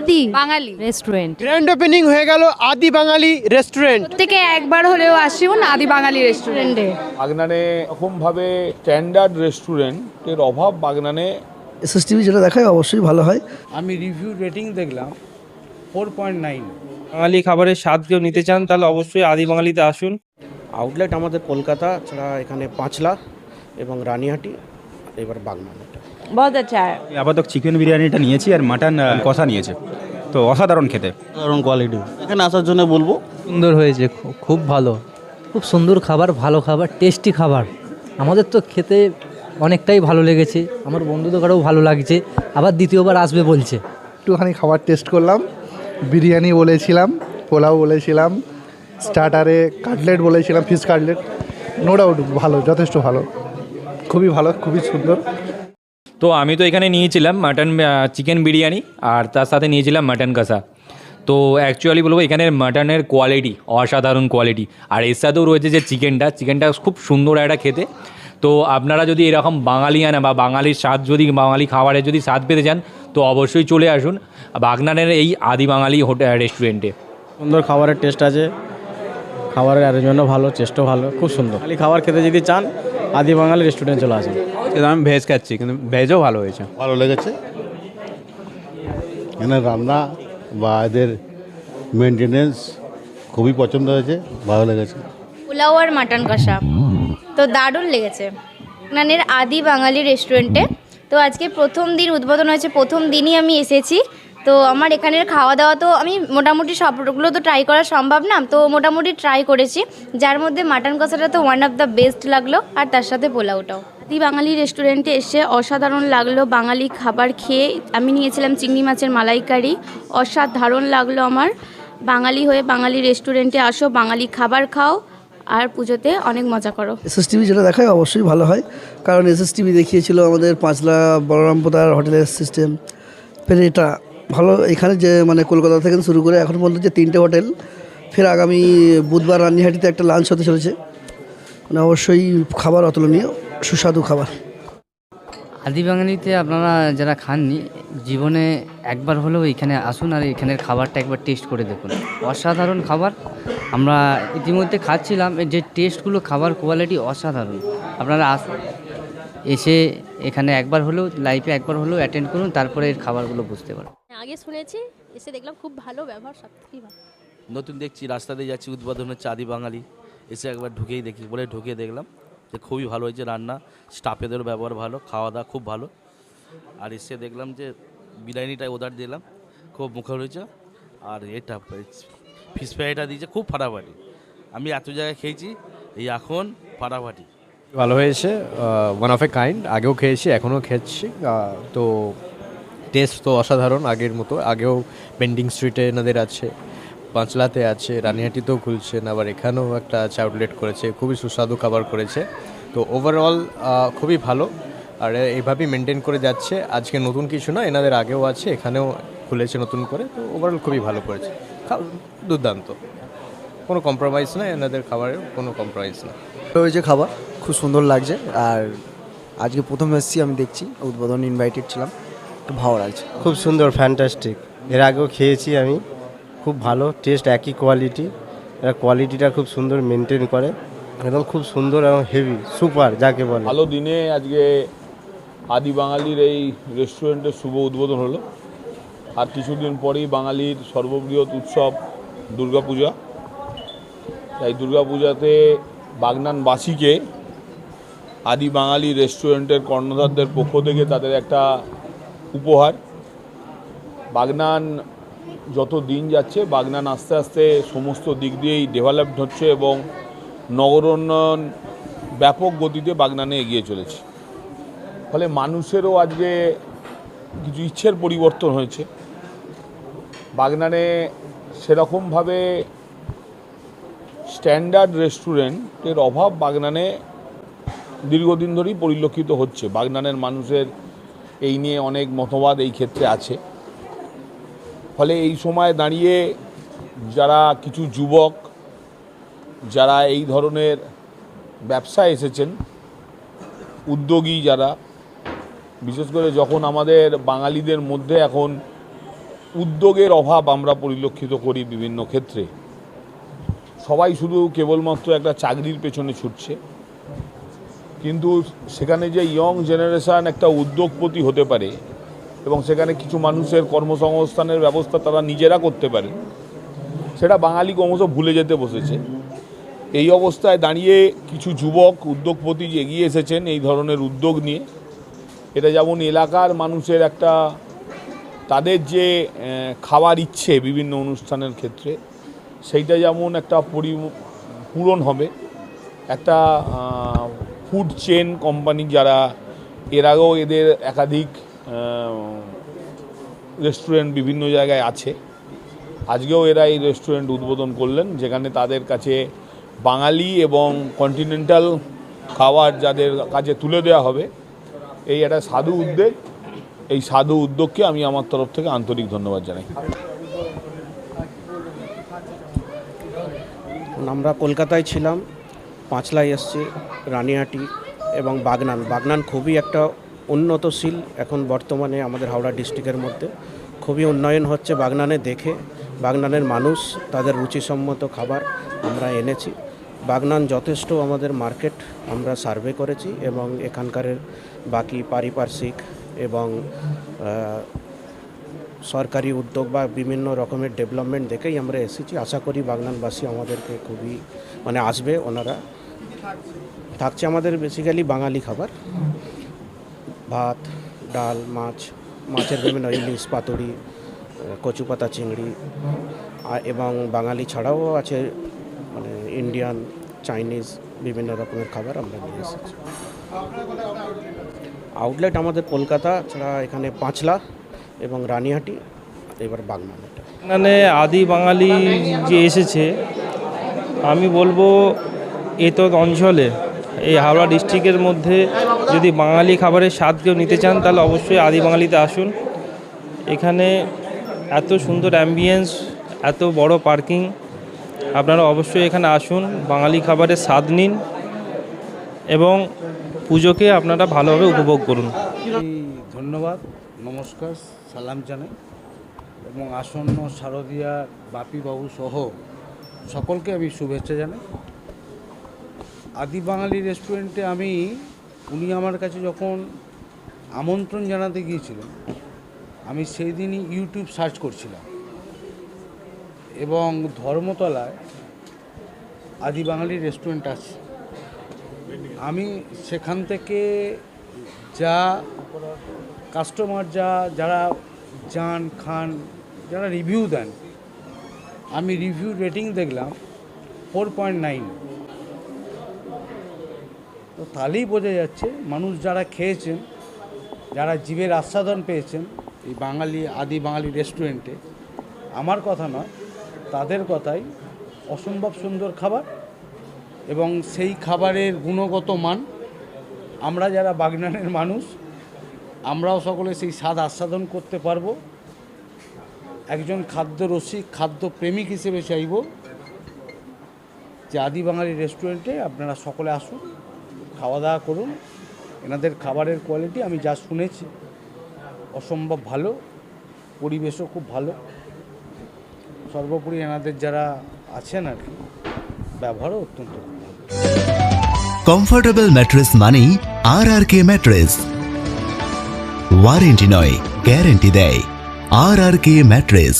আদি বাঙালি। Restaurant grand opening হয়ে গেল আদি বাঙালি রেস্টুরেন্ট থেকে একবার হলেও আসুন আদি বাঙালি রেস্টুরেন্টে বাগনানে এরকমভাবে স্ট্যান্ডার্ড রেস্টুরেন্টের অভাব বাগনানে এসএসটিভি যেটা দেখায় অবশ্যই ভালো হয়। আমি রিভিউ রেটিং দেখলাম ফোর পয়েন্ট নাইন বাঙালি খাবারের স্বাদ কেউ নিতে চান তাহলে অবশ্যই আদি বাঙালিতে আসুন। আউটলেট আমাদের কলকাতা ছাড়া এখানে পাঁচলা এবং রানিহাটি এবার বাগনান। বহুত আচ্ছা। আপাতত চিকেন বিরিয়ানিটা নিয়েছি আর মাটন কষা নিয়েছে। তো অসাধারণ খেতে। সাধারণ কোয়ালিটি এখানে আসার জন্য বলব সুন্দর হয়েছে খু- খুব ভালো। খুব সুন্দর খাবার ভালো খাবার টেস্টি খাবার। আমাদের তো খেতে অনেকটাই ভালো লেগেছে। আমার বন্ধুদেরও ভালো লাগছে। আবার দ্বিতীয়বার আসবে বলছে। একটুখানি খাবার টেস্ট করলাম। বিরিয়ানি বলেছিলাম পোলাও বলেছিলাম স্টার্টারে কাটলেট বলেছিলাম ফিশ কাটলেট নো ডাউট ভালো যথেষ্ট ভালো। খুবই ভালো খুবই সুন্দর। তো আমি তো এখানে নিয়েছিলাম মাটন চিকেন বিরিয়ানি আর তার সাথে নিয়েছিলাম মাটন কষা। তো অ্যাকচুয়ালি বলব এখানের মাটনের কোয়ালিটি অসাধারণ কোয়ালিটি আর এর সাথেও রয়েছে যে চিকেনটা চিকেনটা খুব সুন্দর একটা খেতে। তো আপনারা যদি এরকম বাঙালিয়ানা বা বাঙালির স্বাদ, যদি বাঙালি খাবারের যদি স্বাদ পেতে চান, তো অবশ্যই চলে আসুন বাগনানের এই আদি বাঙালি হোটেল রেস্টুরেন্টে সুন্দর খাবারের টেস্ট আছে, খাবারের অ্যারেঞ্জমেন্টও ভালো টেস্টও ভালো, খুব সুন্দর। খালি খাবার খেতে যদি চান আদি বাঙালি রেস্টুরেন্ট চলে আসে আসুন আমি ভেজ খাচ্ছি কিন্তু ভেজও ভালো হয়েছে। ভালো লেগেছে। এখানে রান্না বা এদের মেনটেনেন্স খুবই পছন্দ হয়েছে ভালো লেগেছে। পোলাও আর মাটন কষা। তো দারুণ লেগেছে। নানের আদি বাঙালি রেস্টুরেন্টে তো আজকে প্রথম দিন উদ্বোধন হয়েছে প্রথম দিনই আমি এসেছি। তো আমার এখানের খাওয়া দাওয়া তো আমি মোটামুটি সবগুলো তো ট্রাই করা সম্ভব না তো মোটামুটি ট্রাই করেছি। যার মধ্যে মাটন কষাটা তো ওয়ান অফ দ্য বেস্ট লাগল আর তার সাথে পোলাওটাও। আদি বাঙালি রেস্টুরেন্টে এসে অসাধারণ লাগল বাঙালি খাবার খেয়ে। আমি নিয়েছিলাম চিংড়ি মাছের মালাইকারি অসাধারণ লাগল আমার। বাঙালি হয়ে বাঙালি রেস্টুরেন্টে আসো বাঙালি খাবার খাও আর পুজোতে অনেক মজা করো। এসএসটিভি যেটা দেখায় অবশ্যই ভালো হয় কারণ এসএসটিভি দেখিয়েছিল আমাদের পাঁচলা বলরামপদার হোটেলের সিস্টেম ফের এটা ভালো, এখানে যে মানে কলকাতা থেকে শুরু করে এখন পর্যন্ত যে তিনটে হোটেল, ফের আগামী বুধবার রান্নিহাটিতে একটা লাঞ্চ হতে চলেছে। মানে অবশ্যই খাবার অতুলনীয়, সুস্বাদু খাবার। আদি বাঙালিতে আপনারা যারা খাননি, জীবনে একবার হলেও এখানে আসুন আর এখানের খাবারটা একবার টেস্ট করে দেখুন। অসাধারণ খাবার। আমরা ইতিমধ্যে খাচ্ছিলাম যে টেস্টগুলো খাবার কোয়ালিটি অসাধারণ। আপনারা আসুন এসে এখানে একবার হলেও লাইফে একবার হলেও অ্যাটেন্ড করুন, তারপরে এর খাবারগুলো বুঝতে পারবেন। আগে শুনেছি এসে দেখলাম খুব ভালো ব্যবহার সব থেকেই ভালো। নতুন দেখছি রাস্তা দিয়ে যাচ্ছি উদ্বোধন হচ্ছে আদি বাঙালি এসে একবার ঢুকেই দেখি বলে ঢুকে দেখলাম যে খুবই ভালো হয়েছে রান্না স্টাফেদেরও ব্যবহার ভালো খাওয়া দাওয়া খুব ভালো। আর এসে দেখলাম যে বিরিয়ানিটা অর্ডার দিলাম খুব মুখে রয়েছে আর এটা ফিস ফ্রাইটা দিয়েছে খুব ফাটাফাটি। আমি এত জায়গায় খেয়েছি এই এখন ফাটাফাটি। ভালো হয়েছে ওয়ান অফ এ কাইন্ড আগেও খেয়েছি এখনও খেয়েছি তো টেস্ট তো অসাধারণ আগের মতো। আগেও পেন্ডিং স্ট্রিটে এনাদের আছে পাঁচলাতে আছে, রানিহাটিতেও খুলছেন আবার এখানেও একটা আছে আউটলেট করেছে, খুবই সুস্বাদু খাবার করেছে। তো ওভারঅল খুবই ভালো। আর এইভাবেই মেনটেন করে যাচ্ছে। আজকে নতুন কিছু না, এনাদের আগেও আছে, এখানেও খুলেছে নতুন করে। তো ওভারঅল খুবই ভালো করেছে। দুর্দান্ত। কোনো কম্প্রোমাইজ না এনাদের খাবারের, কোনো কম্প্রোমাইজ না হয়েছে খাবার, খুব সুন্দর লাগছে। আর আজকে প্রথম এসেছি, আমি দেখছি, উদ্বোধন ইনভাইটেড ছিলাম। একটু ভালো লাগছে। খুব সুন্দর ফ্যান্টাস্টিক এর আগেও খেয়েছি আমি। খুব ভালো টেস্ট একই কোয়ালিটি এরা কোয়ালিটিটা খুব সুন্দর মেনটেন করে। একদম খুব সুন্দর এবং হেভি সুপার যাকে বলে। ভালো দিনে আজকে আদি বাঙালির এই রেস্টুরেন্টের শুভ উদ্বোধন হলো। আর কিছুদিন পরেই বাঙালির সর্ববৃহৎ উৎসব দুর্গাপূজা। তাই দুর্গাপূজাতে বাগনানবাসীকে আদি বাঙালি রেস্টুরেন্টের কর্ণধারদের পক্ষ থেকে তাদের একটা উপহার। বাগনান যত দিন যাচ্ছে, বাগনান আস্তে আস্তে সমস্ত দিক দিয়েই ডেভেলপড হচ্ছে এবং নগর উন্নয়ন ব্যাপক গতিতে বাগনানে এগিয়ে চলেছে। ফলে মানুষেরও আজকে কিছু ইচ্ছের পরিবর্তন হয়েছে। বাগনানে সেরকমভাবে স্ট্যান্ডার্ড রেস্টুরেন্টের অভাব বাগনানে দীর্ঘদিন ধরেই পরিলক্ষিত হচ্ছে। বাগনানের মানুষের এই নিয়ে অনেক মতবাদ এই ক্ষেত্রে আছে। ফলে এই সময় দাঁড়িয়ে যারা কিছু যুবক, যারা এই ধরনের ব্যবসায় এসেছেন, উদ্যোগী যারা, বিশেষ করে যখন আমাদের বাঙালিদের মধ্যে এখন উদ্যোগের অভাব আমরা পরিলক্ষিত করি বিভিন্ন ক্ষেত্রে, সবাই শুধু কেবলমাত্র একটা চাকরির পেছনে ছুটছে। কিন্তু সেখানে যে ইয়ং জেনারেশান একটা উদ্যোগপতি হতে পারে এবং সেখানে কিছু মানুষের কর্মসংস্থানের ব্যবস্থা তারা নিজেরা করতে পারে, সেটা বাঙালি ক্রমশ ভুলে যেতে বসেছে। এই অবস্থায় দাঁড়িয়ে কিছু যুবক, উদ্যোগপতি এগিয়ে এসেছেন এই ধরনের উদ্যোগ নিয়ে, এটা যেমন এলাকার মানুষের একটা তাদের যে খাওয়ার ইচ্ছে বিভিন্ন অনুষ্ঠানের ক্ষেত্রে, সেইটা যেমন একটা পরি, পূরণ হবে, একটা ফুড চেন কোম্পানি যারা, এর আগেও এদের একাধিক রেস্টুরেন্ট বিভিন্ন জায়গায় আছে। আজকেও এরা এই রেস্টুরেন্ট উদ্বোধন করলেন, যেখানে তাদের কাছে বাঙালি এবং কন্টিনেন্টাল খাবার যাদের কাছে তুলে দেওয়া হবে, এই একটা সাধু উদ্যোগ। এই সাধু উদ্যোগকে আমি আমার তরফ থেকে আন্তরিক ধন্যবাদ জানাই। আমরা কলকাতায় ছিলাম পাঁচলায় এসছি রানিহাটি এবং বাগনান। বাগনান খুবই একটা উন্নতশীল এখন বর্তমানে আমাদের হাওড়া ডিস্ট্রিক্টের মধ্যে। খুবই উন্নয়ন হচ্ছে বাগনানে দেখে। বাগনানের মানুষ, তাদের রুচিসম্মত খাবার আমরা এনেছি। বাগনান যথেষ্ট আমাদের মার্কেট আমরা সার্ভে করেছি এবং এখানকার বাকি পারিপার্শ্বিক এবং সরকারি উদ্যোগ বা বিভিন্ন রকমের ডেভেলপমেন্ট দেখেই আমরা এসেছি। আশা করি বাগনানবাসী আমাদেরকে খুবই মানে আসবে ওনারা। থাকছে আমাদের বেসিক্যালি বাঙালি খাবার। ভাত, ডাল, মাছ, মাছের বিভিন্ন ইলিশ, পাতুরি, কচু পাতা, চিংড়ি এবং বাঙালি ছাড়াও আছে মানে ইন্ডিয়ান চাইনিজ বিভিন্ন রকমের খাবার আমরা নিয়ে এসেছি। আউটলেট আমাদের কলকাতা, ছাড়া এখানে পাঁচলা। এবং রানিহাটি এবার বাগনান এখানে আদি বাঙালি যে এসেছে আমি বলব এত অঞ্চলে এই হাওড়া ডিস্ট্রিক্টের মধ্যে যদি বাঙালি খাবারের স্বাদ কেউ নিতে চান তাহলে অবশ্যই আদি বাঙালিতে আসুন। এখানে এত সুন্দর অ্যাম্বিয়েন্স এত বড় পার্কিং আপনারা অবশ্যই এখানে আসুন বাঙালি খাবারের স্বাদ নিন এবং পুজোকে আপনারা ভালোভাবে উপভোগ করুন। ধন্যবাদ। নমস্কার, সালাম জানাই এবং আসন্ন শারদীয়া বাপিবাবু সহ সকলকে আমি শুভেচ্ছা জানাই। আদি বাঙালি রেস্টুরেন্টে আমি, উনি আমার কাছে যখন আমন্ত্রণ জানাতে গিয়েছিলেন, আমি সেই দিনই ইউটিউব সার্চ করছিলাম এবং ধর্মতলায় আদি বাঙালি রেস্টুরেন্ট আছে। আমি সেখান থেকে যা কাস্টমার যা, যারা যান খান, যারা রিভিউ দেন, আমি রিভিউ রেটিং দেখলাম ফোর পয়েন্ট নাইন তো তাহলেই বোঝা যাচ্ছে মানুষ যারা খেয়েছেন, যারা জীবের আস্বাদন পেয়েছেন, এই বাঙালি, আদি বাঙালি রেস্টুরেন্টে আমার কথা নয়, তাদের কথাই অসম্ভব সুন্দর খাবার এবং সেই খাবারের গুণগত মান, আমরা যারা বাগনানের মানুষ আমরাও সকলে সেই স্বাদ আস্বাদন করতে পারব। একজন খাদ্য রসিক, খাদ্য প্রেমিক হিসেবে চাইব যে আদি বাঙালি রেস্টুরেন্টে আপনারা সকলে আসুন খাওয়া দাওয়া করুন। এনাদের খাবারের কোয়ালিটি আমি যা শুনেছি, অসম্ভব ভালো, পরিবেশও খুব ভালো। সর্বোপরি এনাদের যারা আছেন আর কি, ব্যবহারও অত্যন্ত ভালো। কমফোর্টেবল ম্যাট্রেস মানেই R R K mattress warranty নয় গ্যারেন্টি দেয় আর আর কে ম্যাট্রেস